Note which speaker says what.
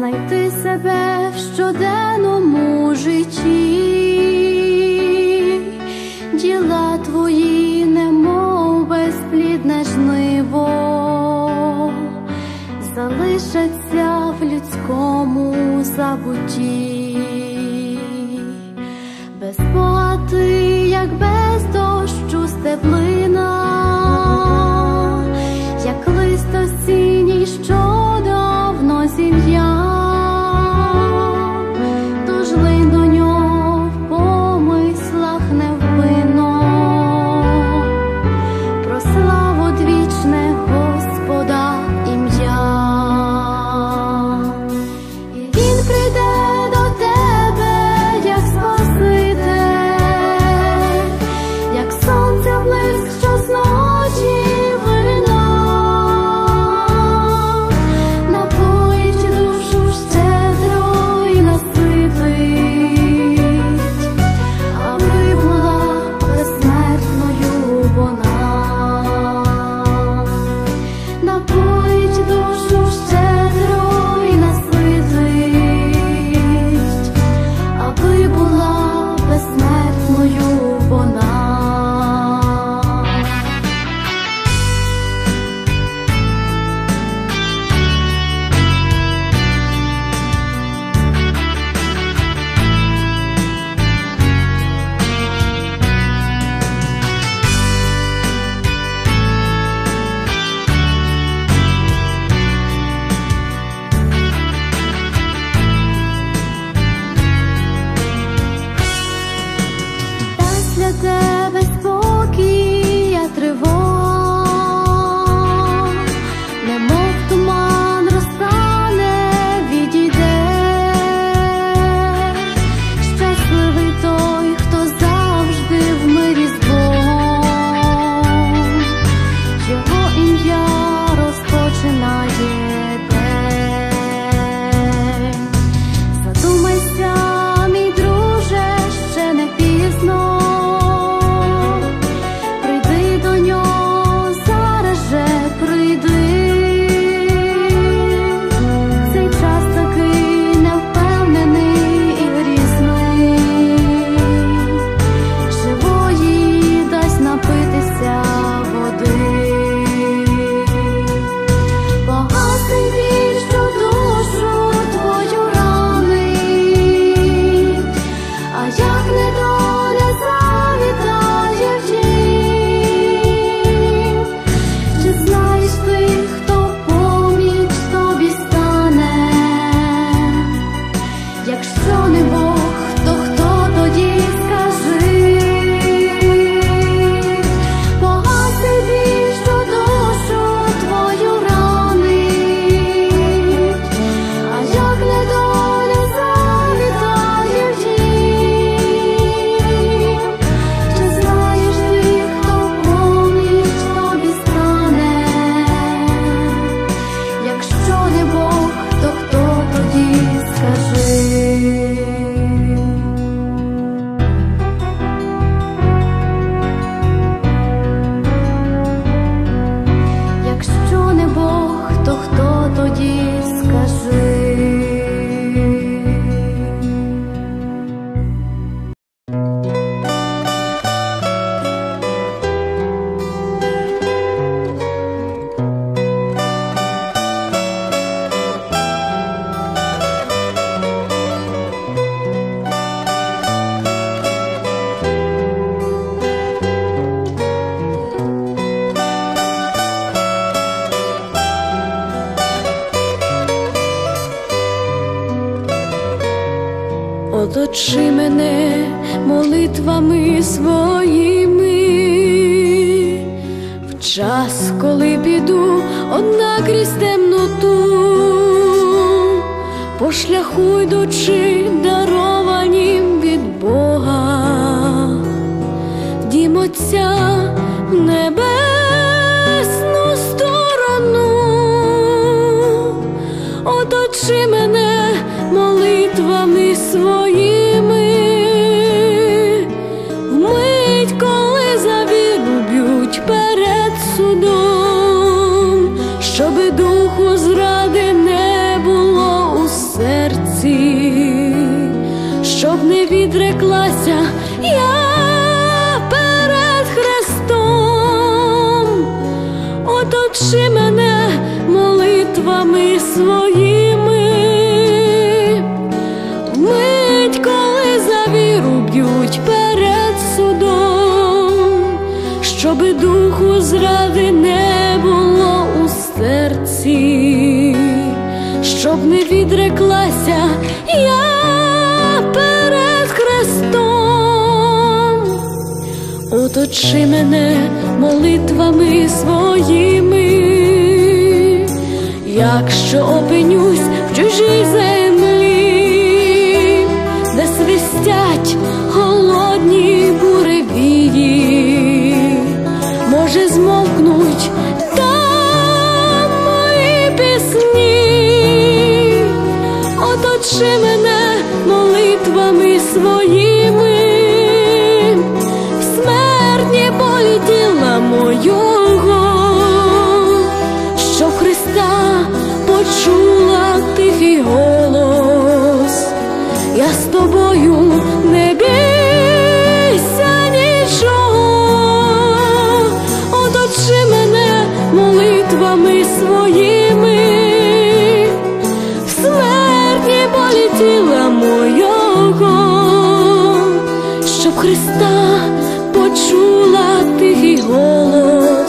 Speaker 1: знайти себе в щоденному житті, діла твої, немов безплідне жниво, залишаться в людському забутті, без плати, як без дощу степлина.
Speaker 2: Оточи мене молитвами своїми, в час, коли піду одна крізь темноту, по шляху йдучи дарованім від Бога, дім Отця в небе. жертвами своїми, вмить, коли завірублють перед судом, щоби духу зради не було у серці, щоб не відреклася я. Оточи мене молитвами серці, щоб не відреклася я перед Христом, оточи мене молитвами своїми, якщо опинюсь в чужій землі, своїми, в смертні болі тіла мого, що Христа почула тихий голос, я з тобою не бійся нічого, оточи мене молитвами своїми, в смертні болі тіла моє. Богом, щоб Христа почула тихий голос.